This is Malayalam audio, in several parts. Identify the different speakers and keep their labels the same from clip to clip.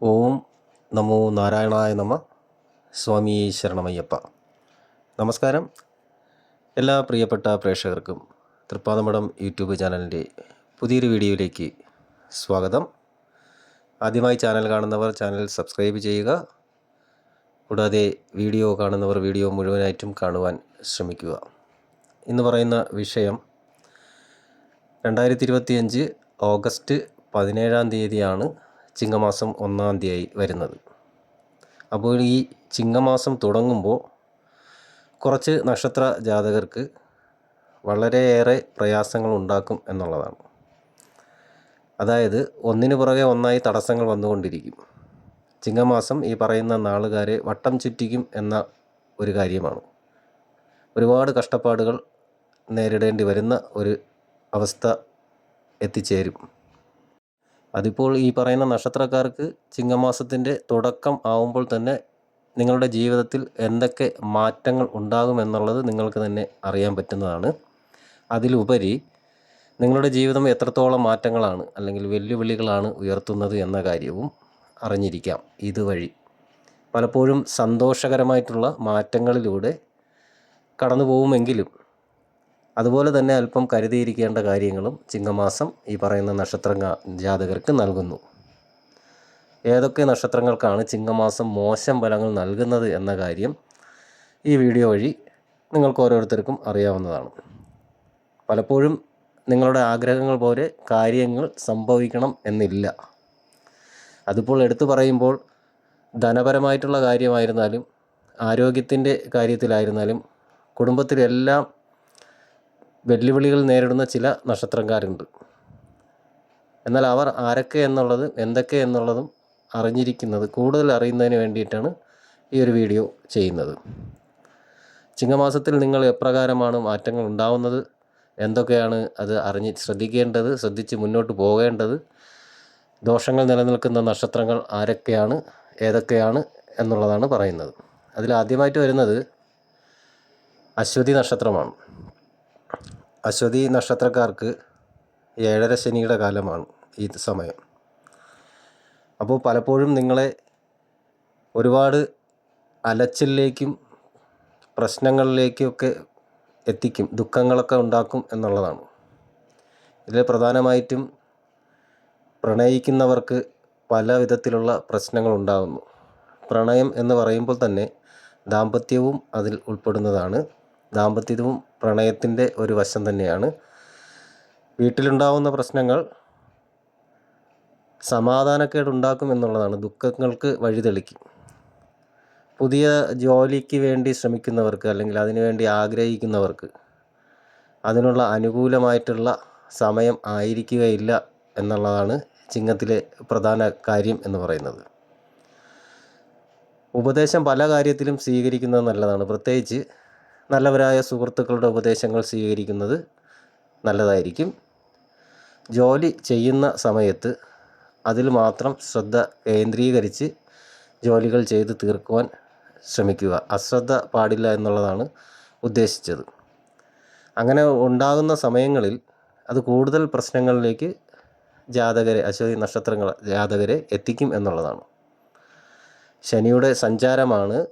Speaker 1: ഓം നമോ നാരായണായ നമ. സ്വാമി ശരണമയ്യപ്പ. നമസ്കാരം. എല്ലാ പ്രിയപ്പെട്ട പ്രേക്ഷകർക്കും തൃപ്പാതമഠം യൂട്യൂബ് ചാനലിന്റെ പുതിയൊരു വീഡിയോയിലേക്ക് സ്വാഗതം. ആദ്യമായി ചാനൽ കാണുന്നവർ ചാനൽ സബ്സ്ക്രൈബ് ചെയ്യുക. കൂടാതെ വീഡിയോ കാണുന്നവർ വീഡിയോ മുഴുവനായിട്ടും കാണുവാൻ ശ്രമിക്കുക. ഇന്ന് പറയുന്ന വിഷയം രണ്ടായിരത്തി ഇരുപത്തിയഞ്ച് ഓഗസ്റ്റ് പതിനേഴാം തീയതിയാണ് ചിങ്ങമാസം ഒന്നാം തീയതി വരുന്നത്. അപ്പോൾ ഈ ചിങ്ങമാസം തുടങ്ങുമ്പോൾ കുറച്ച് നക്ഷത്ര ജാതകർക്ക് വളരെയേറെ പ്രയാസങ്ങൾ ഉണ്ടാക്കും എന്നുള്ളതാണ്. അതായത് ഒന്നിനു പുറകെ ഒന്നായി തടസ്സങ്ങൾ വന്നുകൊണ്ടിരിക്കും. ചിങ്ങമാസം ഈ പറയുന്ന നാളുകാരെ വട്ടം ചുറ്റിക്കും എന്ന ഒരു കാര്യമാണ്. ഒരുപാട് കഷ്ടപ്പാടുകൾ നേരിടേണ്ടി വരുന്ന ഒരു അവസ്ഥ എത്തിച്ചേരും. അതിപ്പോൾ ഈ പറയുന്ന നക്ഷത്രക്കാർക്ക് ചിങ്ങമാസത്തിന്റെ തുടക്കം ആവുമ്പോൾ തന്നെ നിങ്ങളുടെ ജീവിതത്തിൽ എന്തൊക്കെ മാറ്റങ്ങൾ ഉണ്ടാകുമെന്നുള്ളത് നിങ്ങൾക്ക് തന്നെ അറിയാൻ പറ്റുന്നതാണ്. അതിലുപരി നിങ്ങളുടെ ജീവിതം എത്രത്തോളം മാറ്റങ്ങളാണ് അല്ലെങ്കിൽ വെല്ലുവിളികളാണ് ഉയർത്തുന്നത് എന്ന കാര്യവും അറിഞ്ഞിരിക്കാം ഇതുവഴി. പലപ്പോഴും സന്തോഷകരമായിട്ടുള്ള മാറ്റങ്ങളിലൂടെ കടന്നു പോകുമെങ്കിലും അതുപോലെ തന്നെ അല്പം കരുതിയിരിക്കേണ്ട കാര്യങ്ങളും ചിങ്ങമാസം ഈ പറയുന്ന നക്ഷത്ര ജാതകർക്ക് നൽകുന്നു. ഏതൊക്കെ നക്ഷത്രങ്ങൾക്കാണ് ചിങ്ങമാസം മോശം ഫലങ്ങൾ നൽകുന്നത് എന്ന കാര്യം ഈ വീഡിയോ വഴി നിങ്ങൾക്ക് ഓരോരുത്തർക്കും അറിയാവുന്നതാണ്. പലപ്പോഴും നിങ്ങളുടെ ആഗ്രഹങ്ങൾ പോലെ കാര്യങ്ങൾ സംഭവിക്കണം എന്നില്ല. അതിപ്പോൾ എടുത്തു പറയുമ്പോൾ ധനപരമായിട്ടുള്ള കാര്യമായിരുന്നാലും ആരോഗ്യത്തിന്റെ കാര്യത്തിലായിരുന്നാലും കുടുംബത്തിലെല്ലാം വെല്ലുവിളികൾ നേരിടുന്ന ചില നക്ഷത്രക്കാരുണ്ട്. എന്നാൽ അവർ ആരൊക്കെ എന്നുള്ളത് എന്തൊക്കെ എന്നുള്ളതും അറിഞ്ഞിരിക്കുന്നത് കൂടുതൽ അറിയുന്നതിന് വേണ്ടിയിട്ടാണ് ഈ ഒരു വീഡിയോ ചെയ്യുന്നത്. ചിങ്ങമാസത്തിൽ നിങ്ങൾ എപ്രകാരമാണ് മാറ്റങ്ങൾ ഉണ്ടാവുന്നത്? എന്തൊക്കെയാണ് അത് അറിഞ്ഞ് ശ്രദ്ധിക്കേണ്ടത് ശ്രദ്ധിച്ച് മുന്നോട്ട് പോകേണ്ടത്? ദോഷങ്ങൾ നിലനിൽക്കുന്ന നക്ഷത്രങ്ങൾ ആരൊക്കെയാണ് ഏതൊക്കെയാണ് എന്നുള്ളതാണ് പറയുന്നത്. അതിൽ ആദ്യമായിട്ട് വരുന്നത് അശ്വതി നക്ഷത്രമാണ്. അശ്വതി നക്ഷത്രക്കാർക്ക് ഏഴര ശനിയുടെ കാലമാണ് ഈ സമയം. അപ്പോൾ പലപ്പോഴും നിങ്ങളെ ഒരുപാട് അലച്ചിലേക്കും പ്രശ്നങ്ങളിലേക്കൊക്കെ എത്തിക്കും ദുഃഖങ്ങളൊക്കെ ഉണ്ടാക്കും എന്നുള്ളതാണ്. ഇതിൽ പ്രധാനമായിട്ടും പ്രണയിക്കുന്നവർക്ക് പല വിധത്തിലുള്ള പ്രശ്നങ്ങൾ ഉണ്ടാകുന്നു പ്രണയം എന്ന് പറയുമ്പോൾ തന്നെ ദാമ്പത്യവും അതിൽ ഉൾപ്പെടുന്നതാണ്. ദാമ്പത്യവും പ്രണയത്തിന്റെ ഒരു വശം തന്നെയാണ്. വീട്ടിലുണ്ടാവുന്ന പ്രശ്നങ്ങൾ സമാധാനക്കേട് ഉണ്ടാക്കും എന്നുള്ളതാണ്. ദുഃഖങ്ങൾക്ക് വഴിതെളിക്കും. പുതിയ ജോലിക്ക് വേണ്ടി ശ്രമിക്കുന്നവർക്ക് അല്ലെങ്കിൽ അതിനുവേണ്ടി ആഗ്രഹിക്കുന്നവർക്ക് അതിനുള്ള അനുകൂലമായിട്ടുള്ള സമയം ആയിരിക്കുകയില്ല എന്നുള്ളതാണ് ചിങ്ങത്തിലെ പ്രധാന കാര്യം എന്ന് പറയുന്നത്. ഉപദേശം പല കാര്യത്തിലും സ്വീകരിക്കുന്നത് നല്ലതാണ്. പ്രത്യേകിച്ച് നല്ലവരായ സുഹൃത്തുക്കളുടെ ഉപദേശങ്ങൾ സ്വീകരിക്കുന്നത് നല്ലതായിരിക്കും. ജോലി ചെയ്യുന്ന സമയത്ത് അതിൽ മാത്രം ശ്രദ്ധ കേന്ദ്രീകരിച്ച് ജോലികൾ ചെയ്ത് തീർക്കുവാൻ ശ്രമിക്കുക. അശ്രദ്ധ പാടില്ല എന്നുള്ളതാണ് ഉദ്ദേശിച്ചത്. അങ്ങനെ ഉണ്ടാകുന്ന സമയങ്ങളിൽ അത് കൂടുതൽ പ്രശ്നങ്ങളിലേക്ക് ജാതകരെ അശ്വതി നക്ഷത്രങ്ങൾ ജാതകരെ എത്തിക്കും എന്നുള്ളതാണ്. ശനിയുടെ സഞ്ചാരമാണ്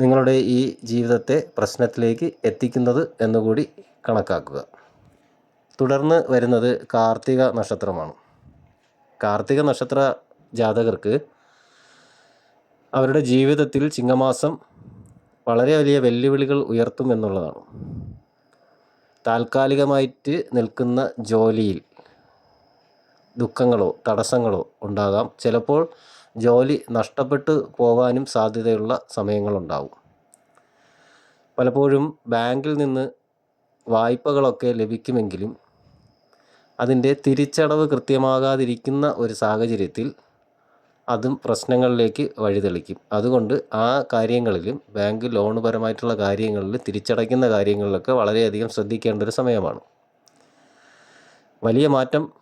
Speaker 1: നിങ്ങളുടെ ഈ ജീവിതത്തെ പ്രശ്നത്തിലേക്ക് എത്തിക്കുന്നത് എന്നുകൂടി കണക്കാക്കുക. തുടർന്ന് വരുന്നത് കാർത്തിക നക്ഷത്രമാണ്. കാർത്തിക നക്ഷത്ര ജാതകർക്ക് അവരുടെ ജീവിതത്തിൽ ചിങ്ങമാസം വളരെ വലിയ വെല്ലുവിളികൾ ഉയർത്തും എന്നുള്ളതാണ്. താൽക്കാലികമായിട്ട് നിൽക്കുന്ന ജോലിയിൽ ദുഃഖങ്ങളോ തടസ്സങ്ങളോ ഉണ്ടാകാം. ചിലപ്പോൾ ജോലി നഷ്ടപ്പെട്ടു പോകാനും സാധ്യതയുള്ള സമയങ്ങളുണ്ടാവും. പലപ്പോഴും ബാങ്കിൽ നിന്ന് വായ്പകളൊക്കെ ലഭിക്കുമെങ്കിലും അതിന്റെ തിരിച്ചടവ് കൃത്യമാകാതിരിക്കുന്ന ഒരു സാഹചര്യത്തിൽ അതും പ്രശ്നങ്ങളിലേക്ക് വഴിതെളിക്കും. അതുകൊണ്ട് ആ കാര്യങ്ങളിലും ബാങ്ക് ലോൺ പരമായിട്ടുള്ള കാര്യങ്ങളിൽ തിരിച്ചടയ്ക്കുന്ന കാര്യങ്ങളിലൊക്കെ വളരെയധികം ശ്രദ്ധിക്കേണ്ട ഒരു സമയമാണ്. വലിയ മാറ്റം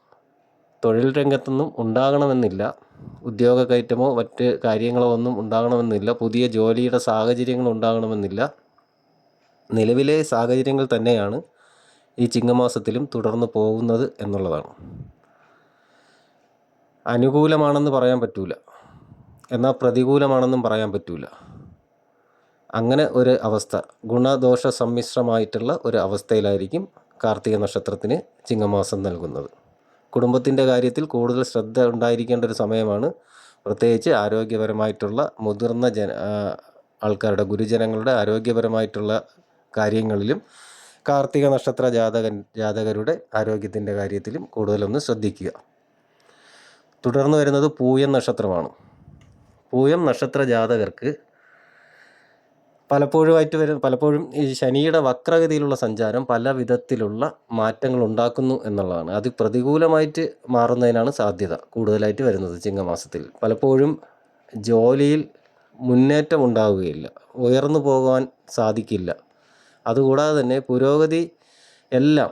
Speaker 1: തൊഴിൽ രംഗത്തൊന്നും ഉണ്ടാകണമെന്നില്ല. ഉദ്യോഗ കയറ്റമോ മറ്റ് കാര്യങ്ങളോ ഒന്നും ഉണ്ടാകണമെന്നില്ല. പുതിയ ജോലിയുടെ സാഹചര്യങ്ങൾ ഉണ്ടാകണമെന്നില്ല. നിലവിലെ സാഹചര്യങ്ങൾ തന്നെയാണ് ഈ ചിങ്ങമാസത്തിലും തുടർന്ന് പോകുന്നത് എന്നുള്ളതാണ്. അനുകൂലമാണെന്ന് പറയാൻ പറ്റൂല. എന്നാൽ പ്രതികൂലമാണെന്നും പറയാൻ പറ്റൂല. അങ്ങനെ ഒരു അവസ്ഥ. ഗുണദോഷ സമ്മിശ്രമായിട്ടുള്ള ഒരു അവസ്ഥയിലായിരിക്കും കാർത്തിക നക്ഷത്രത്തിന് ചിങ്ങമാസം നൽകുന്നത്. കുടുംബത്തിന്റെ കാര്യത്തിൽ കൂടുതൽ ശ്രദ്ധ ഉണ്ടായിരിക്കേണ്ട ഒരു സമയമാണ്. പ്രത്യേകിച്ച് ആരോഗ്യപരമായിട്ടുള്ള മുതിർന്ന ജന ആൾക്കാരുടെ ഗുരുജനങ്ങളുടെ ആരോഗ്യപരമായിട്ടുള്ള കാര്യങ്ങളിലും കാർത്തിക നക്ഷത്ര ജാതകൻ ജാതകരുടെ ആരോഗ്യത്തിന്റെ കാര്യത്തിലും കൂടുതലൊന്ന് ശ്രദ്ധിക്കുക. തുടർന്ന് വരുന്നത് പൂയം നക്ഷത്രമാണ്. പൂയം നക്ഷത്ര ജാതകർക്ക് പലപ്പോഴുമായിട്ട് വരുന്ന പലപ്പോഴും ഈ ശനിയുടെ വക്രഗതിയിലുള്ള സഞ്ചാരം പല വിധത്തിലുള്ള മാറ്റങ്ങൾ ഉണ്ടാക്കുന്നു എന്നുള്ളതാണ്. അത് പ്രതികൂലമായിട്ട് മാറുന്നതിനാണ് സാധ്യത കൂടുതലായിട്ട് വരുന്നത് ചിങ്ങമാസത്തിൽ. പലപ്പോഴും ജോലിയിൽ മുന്നേറ്റം ഉണ്ടാവുകയില്ല ഉയർന്നു പോകുവാൻ സാധിക്കില്ല. അതുകൂടാതെ തന്നെ പുരോഗതി എല്ലാം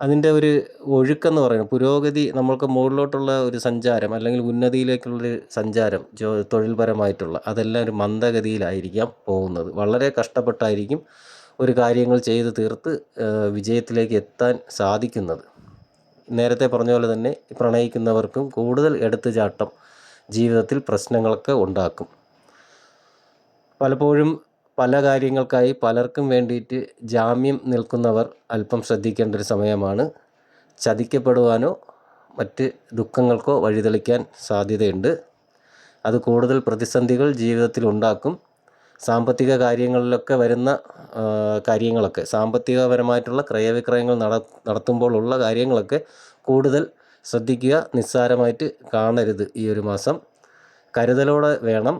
Speaker 1: അതിന്റെ ഒരു ഒഴുക്കെന്ന് പറയുന്നത് പുരോഗതി നമ്മൾക്ക് മുകളിലോട്ടുള്ള ഒരു സഞ്ചാരം അല്ലെങ്കിൽ ഉന്നതിയിലേക്കുള്ളൊരു സഞ്ചാരം ജോ തൊഴിൽപരമായിട്ടുള്ള അതെല്ലാം ഒരു മന്ദഗതിയിലായിരിക്കാം പോകുന്നത്. വളരെ കഷ്ടപ്പെട്ടായിരിക്കും ഒരു കാര്യങ്ങൾ ചെയ്ത് തീർത്ത് വിജയത്തിലേക്ക് എത്താൻ സാധിക്കുന്നത്. നേരത്തെ പറഞ്ഞ പോലെ തന്നെ പ്രണയിക്കുന്നവർക്കും കൂടുതൽ എടുത്തുചാട്ടം ജീവിതത്തിൽ പ്രശ്നങ്ങളൊക്കെ ഉണ്ടാക്കും. പലപ്പോഴും പല കാര്യങ്ങൾക്കായി പലർക്കും വേണ്ടിയിട്ട് ജാമ്യം നിൽക്കുന്നവർ അല്പം ശ്രദ്ധിക്കേണ്ട ഒരു സമയമാണ്. ചതിക്കപ്പെടുവാനോ മറ്റ് ദുഃഖങ്ങൾക്കോ വഴിതെളിക്കാൻ സാധ്യതയുണ്ട്. അത് കൂടുതൽ പ്രതിസന്ധികൾ ജീവിതത്തിൽ ഉണ്ടാക്കും. സാമ്പത്തിക കാര്യങ്ങളിലൊക്കെ വരുന്ന കാര്യങ്ങളൊക്കെ സാമ്പത്തികപരമായിട്ടുള്ള ക്രയവിക്രയങ്ങൾ നട നടത്തുമ്പോഴുള്ള കാര്യങ്ങളൊക്കെ കൂടുതൽ ശ്രദ്ധിക്കുക നിസ്സാരമായിട്ട് കാണരുത് ഈ ഒരു മാസം. കരുതലോടെ വേണം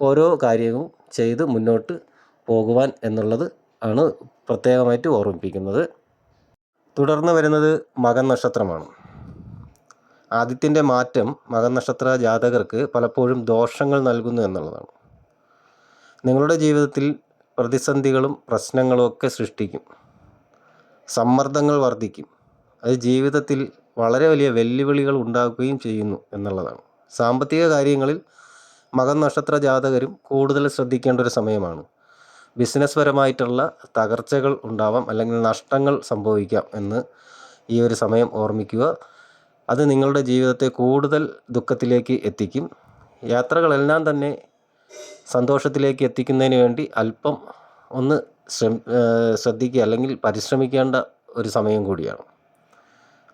Speaker 1: ഓരോ കാര്യവും ചെയ്ത് മുന്നോട്ട് പോകുവാൻ എന്നുള്ളത് ആണ് പ്രത്യേകമായിട്ട് ഓർമ്മിപ്പിക്കുന്നത്. തുടർന്ന് വരുന്നത് മകൻ നക്ഷത്രമാണ്. ആദിത്യന്റെ മാറ്റം മകൻ നക്ഷത്ര ജാതകർക്ക് പലപ്പോഴും ദോഷങ്ങൾ നൽകുന്നു എന്നുള്ളതാണ്. നിങ്ങളുടെ ജീവിതത്തിൽ പ്രതിസന്ധികളും പ്രശ്നങ്ങളും ഒക്കെ സൃഷ്ടിക്കും. സമ്മർദ്ദങ്ങൾ വർദ്ധിക്കും. അത് ജീവിതത്തിൽ വളരെ വലിയ വെല്ലുവിളികൾ ഉണ്ടാക്കുകയും ചെയ്യുന്നു എന്നുള്ളതാണ്. സാമ്പത്തിക കാര്യങ്ങളിൽ മകൻ നക്ഷത്ര ജാതകരും കൂടുതൽ ശ്രദ്ധിക്കേണ്ട ഒരു സമയമാണ്. ബിസിനസ് പരമായിട്ടുള്ള തകർച്ചകൾ ഉണ്ടാവാം അല്ലെങ്കിൽ നഷ്ടങ്ങൾ സംഭവിക്കാം എന്ന് ഈ ഒരു സമയം ഓർമ്മിക്കുക. അത് നിങ്ങളുടെ ജീവിതത്തെ കൂടുതൽ ദുഃഖത്തിലേക്ക് എത്തിക്കും. യാത്രകളെല്ലാം തന്നെ സന്തോഷത്തിലേക്ക് എത്തിക്കുന്നതിന് വേണ്ടി അല്പം ഒന്ന് ശ്രദ്ധിക്കുക അല്ലെങ്കിൽ പരിശ്രമിക്കേണ്ട ഒരു സമയം കൂടിയാണ്.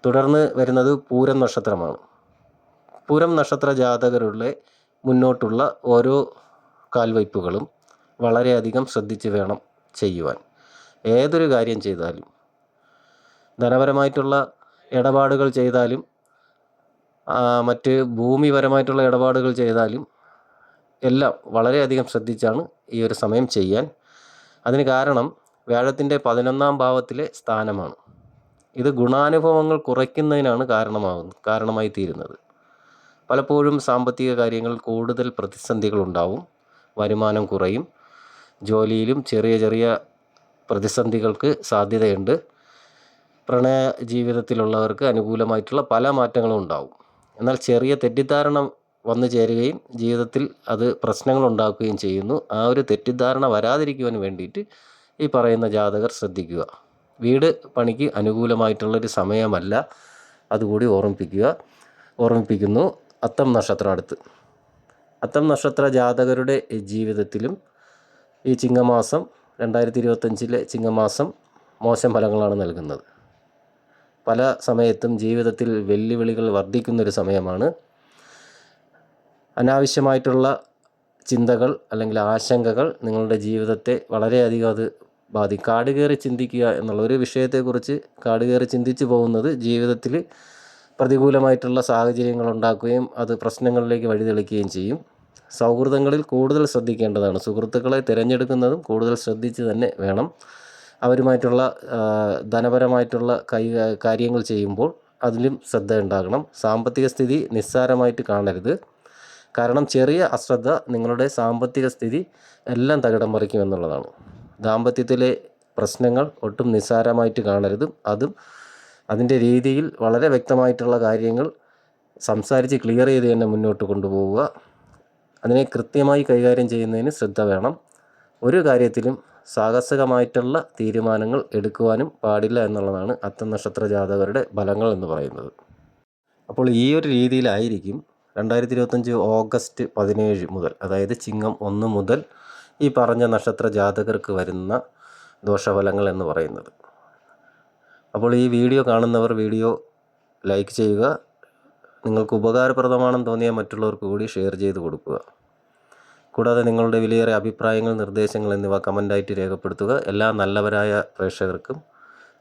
Speaker 1: തുടർന്ന് വരുന്നത് പൂരം നക്ഷത്രമാണ്. പൂരം നക്ഷത്ര ജാതകരുടെ മുന്നോട്ടുള്ള ഓരോ കാൽവയ്പ്പുകളും വളരെയധികം ശ്രദ്ധിച്ച് വേണം ചെയ്യുവാൻ. ഏതൊരു കാര്യം ചെയ്താലും ധനപരമായിട്ടുള്ള ഇടപാടുകൾ ചെയ്താലും മറ്റ് ഭൂമിപരമായിട്ടുള്ള ഇടപാടുകൾ ചെയ്താലും എല്ലാം വളരെയധികം ശ്രദ്ധിച്ചാണ് ഈ ഒരു സമയം ചെയ്യാൻ. അതിന് കാരണം വ്യാഴത്തിന്റെ പതിനൊന്നാം ഭാവത്തിലെ സ്ഥാനമാണ്. ഇത് ഗുണാനുഭവങ്ങൾ കുറയ്ക്കുന്നതിനാണ് കാരണമാകുന്നത് കാരണമായി തീരുന്നത് പലപ്പോഴും സാമ്പത്തിക കാര്യങ്ങൾ കൂടുതൽ പ്രതിസന്ധികൾ ഉണ്ടാവും വരുമാനം കുറയും. ജോലിയിലും ചെറിയ ചെറിയ പ്രതിസന്ധികൾക്ക് സാധ്യതയുണ്ട്. പ്രണയ ജീവിതത്തിലുള്ളവർക്ക് അനുകൂലമായിട്ടുള്ള പല മാറ്റങ്ങളും ഉണ്ടാവും. എന്നാൽ ചെറിയ തെറ്റിദ്ധാരണ വന്നു ചേരുകയും ജീവിതത്തിൽ അത് പ്രശ്നങ്ങൾ ഉണ്ടാക്കുകയും ചെയ്യുന്നു. ആ ഒരു തെറ്റിദ്ധാരണ വരാതിരിക്കുവാൻ വേണ്ടിയിട്ട് ഈ പറയുന്ന ജാതകർ ശ്രദ്ധിക്കുക. വീട് പണിക്ക് അനുകൂലമായിട്ടുള്ളൊരു സമയമല്ല. അതുകൂടി ഓർമ്മിപ്പിക്കുക. ഓർമ്മിപ്പിക്കുന്നു. അത്തം നക്ഷത്രം അടുത്ത് അത്തം നക്ഷത്ര ജാതകരുടെ ജീവിതത്തിലും ഈ ചിങ്ങമാസം രണ്ടായിരത്തി ഇരുപത്തഞ്ചിലെ ചിങ്ങമാസം മോശം ഫലങ്ങളാണ് നൽകുന്നത്. പല സമയത്തും ജീവിതത്തിൽ വെല്ലുവിളികൾ വർദ്ധിക്കുന്നൊരു സമയമാണ്. അനാവശ്യമായിട്ടുള്ള ചിന്തകൾ അല്ലെങ്കിൽ ആശങ്കകൾ നിങ്ങളുടെ ജീവിതത്തെ വളരെയധികം അത് ബാധിക്കും. കാട് കയറി ചിന്തിക്കുക എന്നുള്ള ഒരു വിഷയത്തെക്കുറിച്ച് കാട് കയറി ചിന്തിച്ചു പോകുന്നത് ജീവിതത്തിൽ പ്രതികൂലമായിട്ടുള്ള സാഹചര്യങ്ങൾ ഉണ്ടാക്കുകയും അത് പ്രശ്നങ്ങളിലേക്ക് വഴിതെളിക്കുകയും ചെയ്യും. സൗഹൃദങ്ങളിൽ കൂടുതൽ ശ്രദ്ധിക്കേണ്ടതാണ്. സുഹൃത്തുക്കളെ തിരഞ്ഞെടുക്കുന്നതും കൂടുതൽ ശ്രദ്ധിച്ച് തന്നെ വേണം. അവരുമായിട്ടുള്ള ധനപരമായിട്ടുള്ള കൈ കാര്യങ്ങൾ ചെയ്യുമ്പോൾ അതിലും ശ്രദ്ധ ഉണ്ടാകണം. സാമ്പത്തിക സ്ഥിതി നിസ്സാരമായിട്ട് കാണരുത്. കാരണം ചെറിയ അശ്രദ്ധ നിങ്ങളുടെ സാമ്പത്തിക സ്ഥിതി എല്ലാം തകിടം മറിക്കും എന്നുള്ളതാണ്. ദാമ്പത്യത്തിലെ പ്രശ്നങ്ങൾ ഒട്ടും നിസ്സാരമായിട്ട് കാണരുതും. അതും അതിന്റെ രീതിയിൽ വളരെ വ്യക്തമായിട്ടുള്ള കാര്യങ്ങൾ സംസാരിച്ച് ക്ലിയർ ചെയ്ത് തന്നെ മുന്നോട്ട് കൊണ്ടുപോവുക. അതിനെ കൃത്യമായി കൈകാര്യം ചെയ്യുന്നതിന് ശ്രദ്ധ വേണം. ഒരു കാര്യത്തിലും സാഹസികമായിട്ടുള്ള തീരുമാനങ്ങൾ എടുക്കുവാനും പാടില്ല എന്നുള്ളതാണ് അത്തം നക്ഷത്ര ജാതകരുടെ ഫലങ്ങൾ എന്ന് പറയുന്നത്. അപ്പോൾ ഈ ഒരു രീതിയിലായിരിക്കും രണ്ടായിരത്തി ഇരുപത്തഞ്ച് ഓഗസ്റ്റ് പതിനേഴ് മുതൽ അതായത് ചിങ്ങം ഒന്ന് മുതൽ ഈ പറഞ്ഞ നക്ഷത്ര ജാതകർക്ക് വരുന്ന ദോഷഫലങ്ങൾ എന്ന് പറയുന്നത്. അപ്പോൾ ഈ വീഡിയോ കാണുന്നവർ വീഡിയോ ലൈക്ക് ചെയ്യുക. നിങ്ങൾക്ക് ഉപകാരപ്രദമാണെന്ന് തോന്നിയ മറ്റുള്ളവർക്ക് കൂടി ഷെയർ ചെയ്ത് കൊടുക്കുക. കൂടാതെ നിങ്ങളുടെ വിലയേറെ അഭിപ്രായങ്ങൾ നിർദ്ദേശങ്ങൾ എന്നിവ കമന്റായിട്ട് രേഖപ്പെടുത്തുക. എല്ലാ നല്ലവരായ പ്രേക്ഷകർക്കും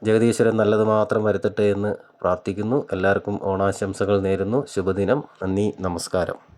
Speaker 1: ജഗദീശ്വരൻ നല്ലത് മാത്രം വരുത്തട്ടെ എന്ന് പ്രാർത്ഥിക്കുന്നു. എല്ലാവർക്കും ഓണാശംസകൾ നേരുന്നു. ശുഭദിനം. നന്ദി. നമസ്കാരം.